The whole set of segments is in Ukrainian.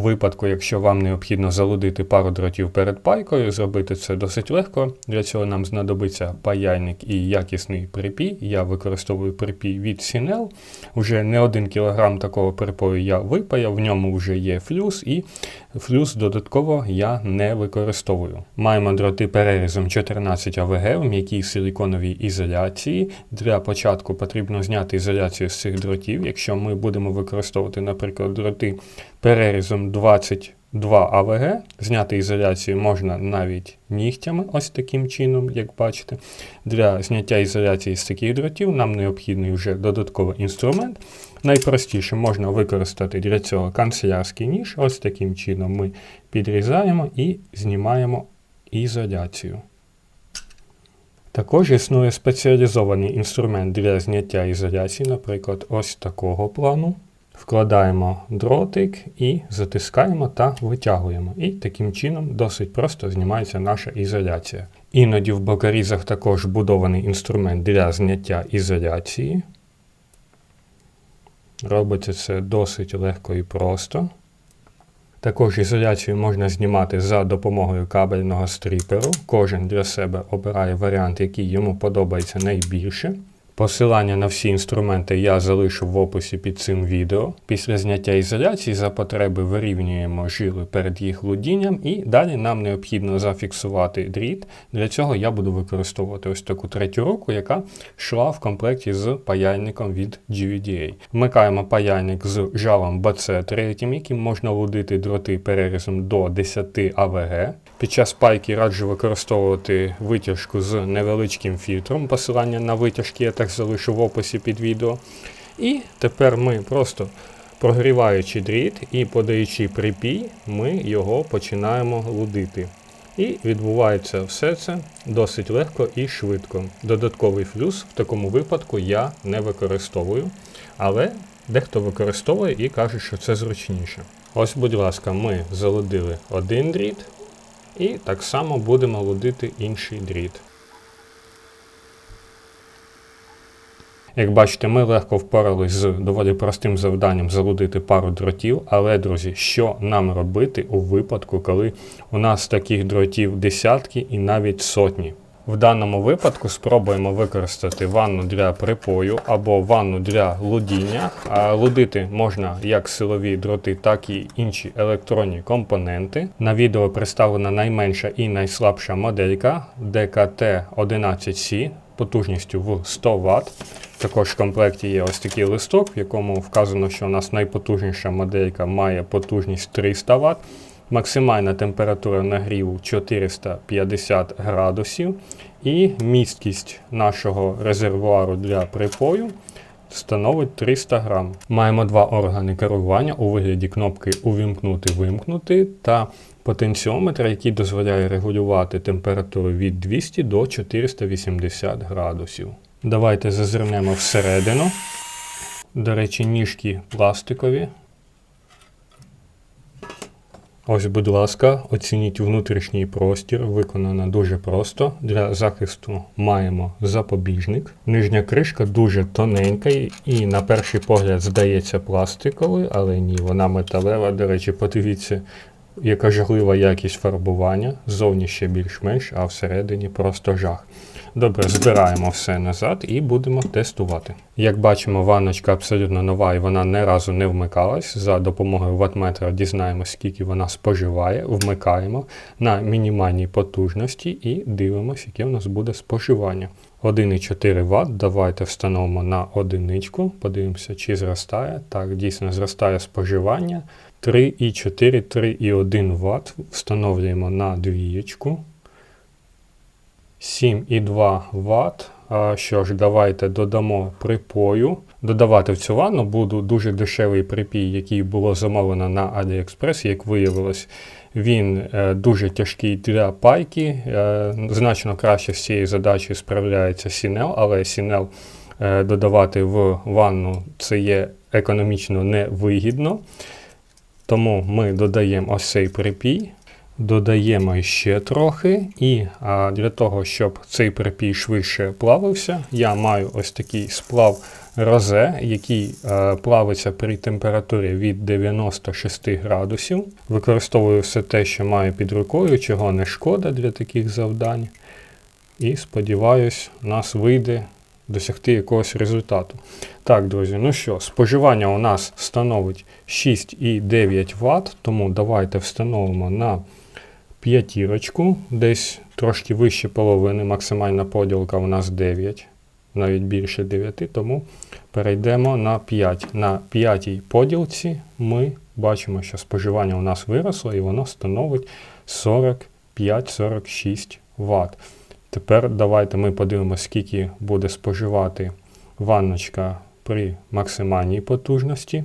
випадку, якщо вам необхідно залудити пару дротів перед пайкою, зробити це досить легко. Для цього нам знадобиться паяльник і якісний припій. Я використовую припій від Сінел. Уже не один кілограм такого припою я випаяв, в ньому вже є флюс, і флюс додатково я не використовую. Маємо дроти перерізом 14 АВГ в м'якій силіконовій ізоляції. Для початку потрібно зняти ізоляцію з цих дротів. Якщо ми будемо використовувати, наприклад, дроти перерізом 22 АВГ, зняти ізоляцію можна навіть нігтями, ось таким чином, як бачите. Для зняття ізоляції з таких дротів нам необхідний вже додатковий інструмент. Найпростіше можна використати для цього канцелярський ніж. Ось таким чином ми підрізаємо і знімаємо ізоляцію. Також існує спеціалізований інструмент для зняття ізоляції, наприклад, ось такого плану. Вкладаємо дротик і затискаємо та витягуємо. І таким чином досить просто знімається наша ізоляція. Іноді в бокарізах також будований інструмент для зняття ізоляції. Робиться це досить легко і просто. Також ізоляцію можна знімати за допомогою кабельного стріперу. Кожен для себе обирає варіант, який йому подобається найбільше. Посилання на всі інструменти я залишу в описі під цим відео. Після зняття ізоляції за потреби вирівнюємо жили перед їх лудінням, і далі нам необхідно зафіксувати дріт. Для цього я буду використовувати ось таку третю руку, яка йшла в комплекті з паяльником від GVDA. Вмикаємо паяльник з жалом BC3, яким можна лудити дроти перерізом до 10 АВГ. Під час пайки раджу використовувати витяжку з невеличким фільтром. Посилання на витяжки я так залишу в описі під відео. І тепер ми просто прогріваючи дріт і подаючи припій, ми його починаємо лудити. І відбувається все це досить легко і швидко. Додатковий флюс в такому випадку я не використовую, але дехто використовує і каже, що це зручніше. Ось, будь ласка, ми залудили один дріт. І так само будемо лудити інший дріт. Як бачите, ми легко впоралися з доволі простим завданням залудити пару дротів, але, друзі, що нам робити у випадку, коли у нас таких дротів десятки і навіть сотні? В даному випадку спробуємо використати ванну для припою або ванну для лудіння. Лудити можна як силові дроти, так і інші електронні компоненти. На відео представлена найменша і найслабша моделька DKT11C потужністю в 100 Вт. Також в комплекті є ось такий листок, в якому вказано, що у нас найпотужніша моделька має потужність 300 Вт. Максимальна температура нагріву 450 градусів. І місткість нашого резервуару для припою становить 300 грам. Маємо два органи керування у вигляді кнопки Увімкнути-вимкнути та потенціометр, який дозволяє регулювати температуру від 200 до 480 градусів. Давайте зазирнемо всередину. До речі, ніжки пластикові. Ось, будь ласка, оцініть внутрішній простір, виконано дуже просто. Для захисту маємо запобіжник. Нижня кришка дуже тоненька і, на перший погляд, здається пластиковою, але ні, вона металева. До речі, подивіться, яка жахлива якість фарбування. Ззовні ще більш-менш, а всередині просто жах. Добре, збираємо все назад і будемо тестувати. Як бачимо, ванночка абсолютно нова і вона не разу не вмикалась. За допомогою ватметра дізнаємося, скільки вона споживає, вмикаємо на мінімальній потужності і дивимося, яке у нас буде споживання. 1,4 Вт. Давайте встановимо на одиничку. Подивимося, чи зростає. Так, дійсно зростає споживання. 3,4, 3,1 Вт. Встановлюємо на двієчку. 7,2 Вт. Що ж, давайте додамо припою. Додавати в цю ванну буду дуже дешевий припій, який було замовлено на AliExpress, як виявилось. Він е, дуже тяжкий для пайки. Е, значно краще з цією задачею справляється Сінел, але Сінел е, додавати в ванну це є економічно невигідно. Тому ми додаємо ось цей припій. Додаємо ще трохи, і а, для того, щоб цей припій швидше плавився, я маю ось такий сплав розе, який е, плавиться при температурі від 96 градусів. Використовую все те, що маю під рукою, чого не шкода для таких завдань. І сподіваюсь, у нас вийде досягти якогось результату. Так, друзі, ну що, споживання у нас становить 6,9 Вт, тому давайте встановимо на п'ятірочку, десь трошки вище половини, максимальна поділка у нас 9, навіть більше 9, тому перейдемо на 5. На п'ятій поділці ми бачимо, що споживання у нас виросло і воно становить 45-46 Вт. Тепер давайте ми подивимося, скільки буде споживати ванночка при максимальній потужності.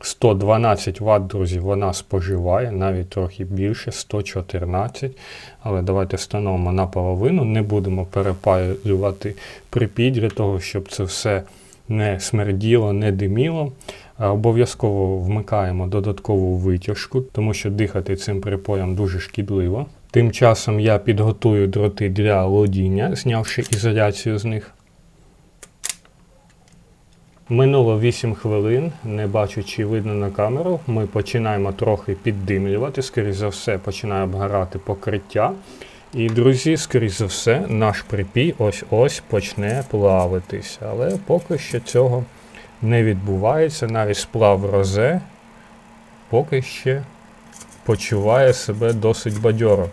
112 Вт, друзі, вона споживає, навіть трохи більше, 114. Але давайте встановимо наполовину, не будемо перепалювати припій для того, щоб це все не смерділо, не диміло. Обов'язково вмикаємо додаткову витяжку, тому що дихати цим припоєм дуже шкідливо. Тим часом я підготую дроти для лодіння, знявши ізоляцію з них. Минуло 8 хвилин, не бачу, чи видно на камеру. Ми починаємо трохи піддимлювати, скоріше за все, починає обгорати покриття. І, друзі, скоріш за все, наш припій ось-ось почне плавитись. Але поки що цього не відбувається. Навіть сплав розе поки ще почуває себе досить бадьоро.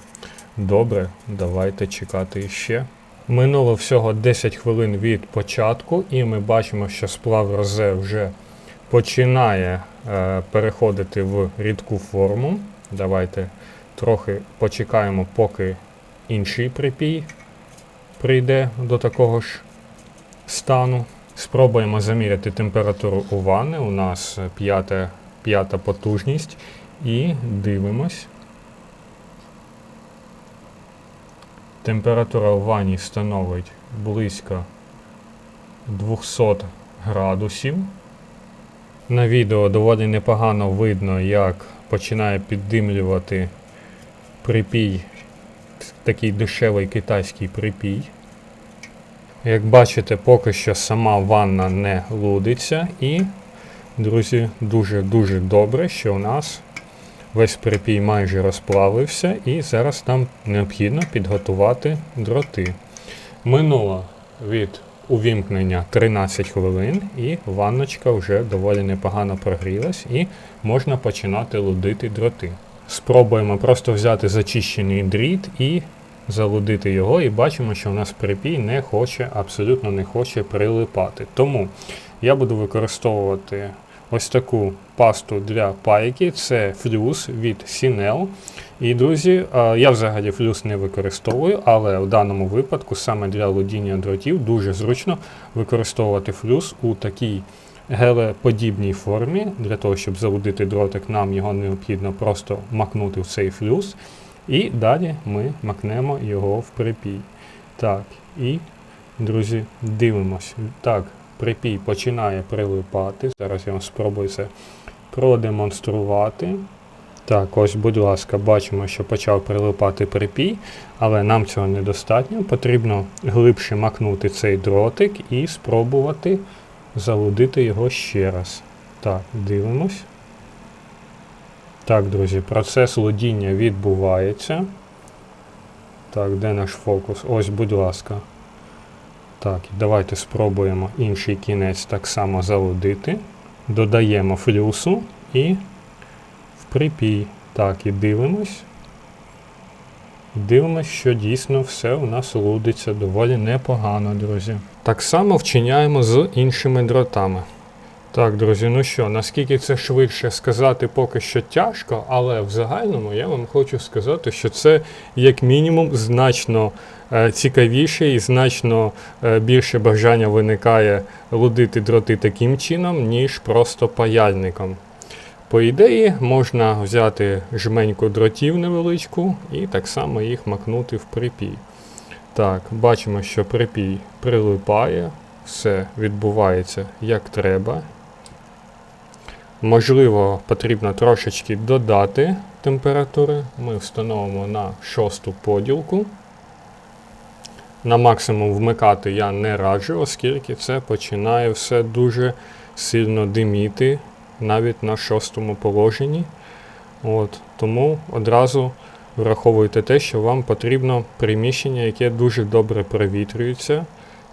Добре, давайте чекати іще. Минуло всього 10 хвилин від початку, і ми бачимо, що сплав розе вже починає е, переходити в рідку форму. Давайте трохи почекаємо, поки інший припій прийде до такого ж стану. Спробуємо заміряти температуру у ванни. У нас п'ята, п'ята потужність. І дивимось. Температура в ванні становить близько 200 градусів. На відео доволі непогано видно, як починає піддимлювати припій, такий дешевий китайський припій. Як бачите, поки що сама ванна не лудиться і, друзі, дуже-дуже добре, що у нас Весь припій майже розплавився, і зараз нам необхідно підготувати дроти. Минуло від увімкнення 13 хвилин, і ванночка вже доволі непогано прогрілась, і можна починати лудити дроти. Спробуємо просто взяти зачищений дріт і залудити його, і бачимо, що у нас припій не хоче, абсолютно не хоче прилипати. Тому я буду використовувати ось таку пасту для пайки. Це флюс від Sinel. І, друзі, я взагалі флюс не використовую, але в даному випадку саме для лудіння дротів дуже зручно використовувати флюс у такій гелеподібній формі. Для того, щоб залудити дротик, нам його необхідно просто макнути в цей флюс. І далі ми макнемо його в припій. Так, і, друзі, дивимось. Так, припій починає прилипати. Зараз я вам спробую це продемонструвати. Так, ось, будь ласка, бачимо, що почав прилипати припій, але нам цього недостатньо. Потрібно глибше макнути цей дротик і спробувати залудити його ще раз. Так, дивимось. Так, друзі, процес лудіння відбувається. Так, де наш фокус? Ось, будь ласка. Так, давайте спробуємо інший кінець так само залудити. Додаємо флюсу і в припій. Так, і дивимось. Дивимось, що дійсно все у нас лудиться доволі непогано, друзі. Так само вчиняємо з іншими дротами. Так, друзі, ну що, наскільки це швидше сказати, поки що тяжко, але в загальному я вам хочу сказати, що це як мінімум значно е, цікавіше і значно е, більше бажання виникає лудити дроти таким чином, ніж просто паяльником. По ідеї, можна взяти жменьку дротів невеличку і так само їх макнути в припій. Так, бачимо, що припій прилипає, все відбувається як треба. Можливо, потрібно трошечки додати температури. Ми встановимо на шосту поділку. На максимум вмикати я не раджу, оскільки це починає все дуже сильно диміти, навіть на шостому положенні. От, тому одразу враховуйте те, що вам потрібно приміщення, яке дуже добре провітрюється,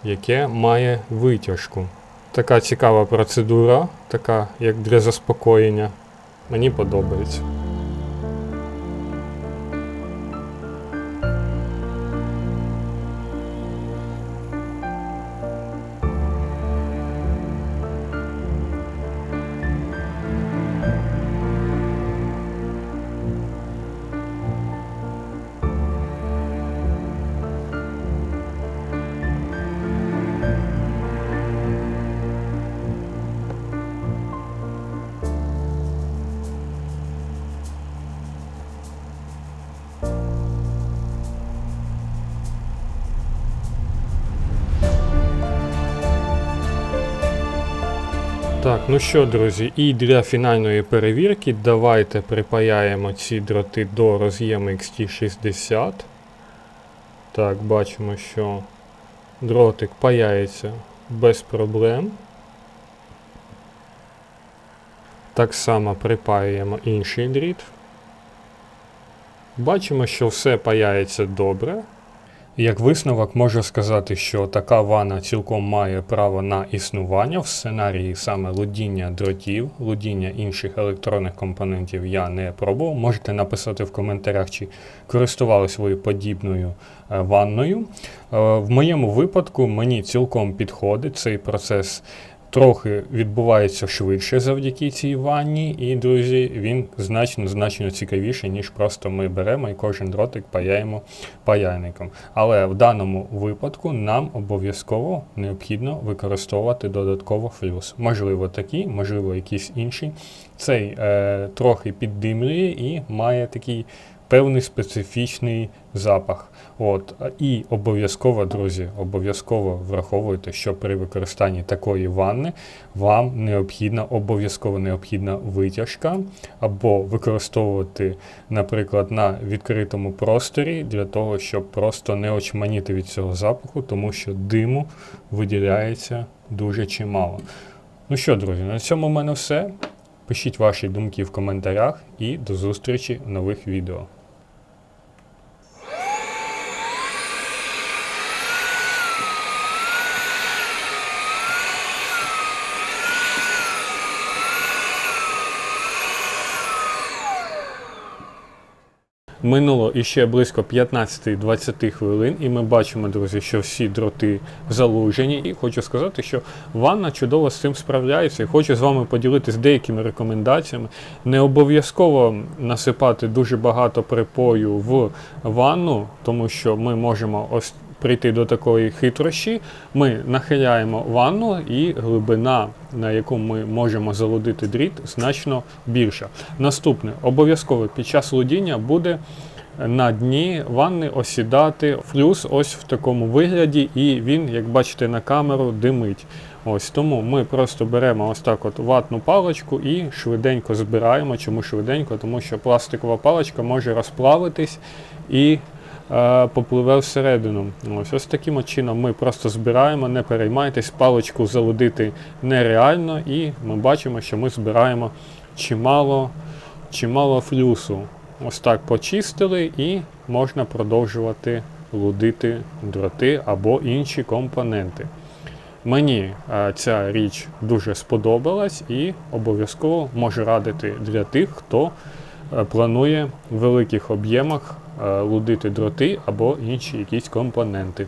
яке має витяжку. Така цікава процедура, така як для заспокоєння. Мені подобається. Ну що, друзі, і для фінальної перевірки давайте припаяємо ці дроти до роз'єму XT60. Так, бачимо, що дротик паяється без проблем. Так само припаюємо інший дріт. Бачимо, що все паяється добре. Як висновок можу сказати, що така ванна цілком має право на існування в сценарії саме лудіння дротів, лудіння інших електронних компонентів я не пробував. Можете написати в коментарях, чи користувалися ви подібною е, ванною. Е, В моєму випадку мені цілком підходить цей процес. Трохи відбувається швидше завдяки цій ванні, і, друзі, він значно значно цікавіший, ніж просто ми беремо і кожен дротик паяємо паяльником. Але в даному випадку нам обов'язково необхідно використовувати додатково флюс. Можливо, такий, можливо, якийсь інший. Цей е, трохи піддимлює і має такий певний специфічний запах. От. І обов'язково, друзі, обов'язково враховуйте, що при використанні такої ванни вам необхідна, обов'язково необхідна витяжка, або використовувати, наприклад, на відкритому просторі для того, щоб просто не очманіти від цього запаху, тому що диму виділяється дуже чимало. Ну що, друзі, на цьому в мене все. Пишіть ваші думки в коментарях і до зустрічі в нових відео. Минуло іще близько 15-20 хвилин, і ми бачимо, друзі, що всі дроти залужені. І хочу сказати, що ванна чудово з цим справляється. І хочу з вами поділитися деякими рекомендаціями. Не обов'язково насипати дуже багато припою в ванну, тому що ми можемо ось прийти до такої хитрощі. Ми нахиляємо ванну, і глибина, на яку ми можемо залудити дріт, значно більша. Наступне обов'язково під час лудіння буде на дні ванни осідати флюс ось в такому вигляді, і він, як бачите на камеру, димить. Ось Тому ми просто беремо ось так от ватну паличку і швиденько збираємо. Чому швиденько? Тому що пластикова паличка може розплавитись і попливе всередину. Ось ось таким чином ми просто збираємо, не переймайтесь, паличку залудити нереально, і ми бачимо, що ми збираємо чимало, чимало флюсу. Ось так почистили і можна продовжувати лудити дроти або інші компоненти. Мені е, ця річ дуже сподобалась і обов'язково можу радити для тих, хто е, планує в великих об'ємах е, лудити дроти або інші якісь компоненти.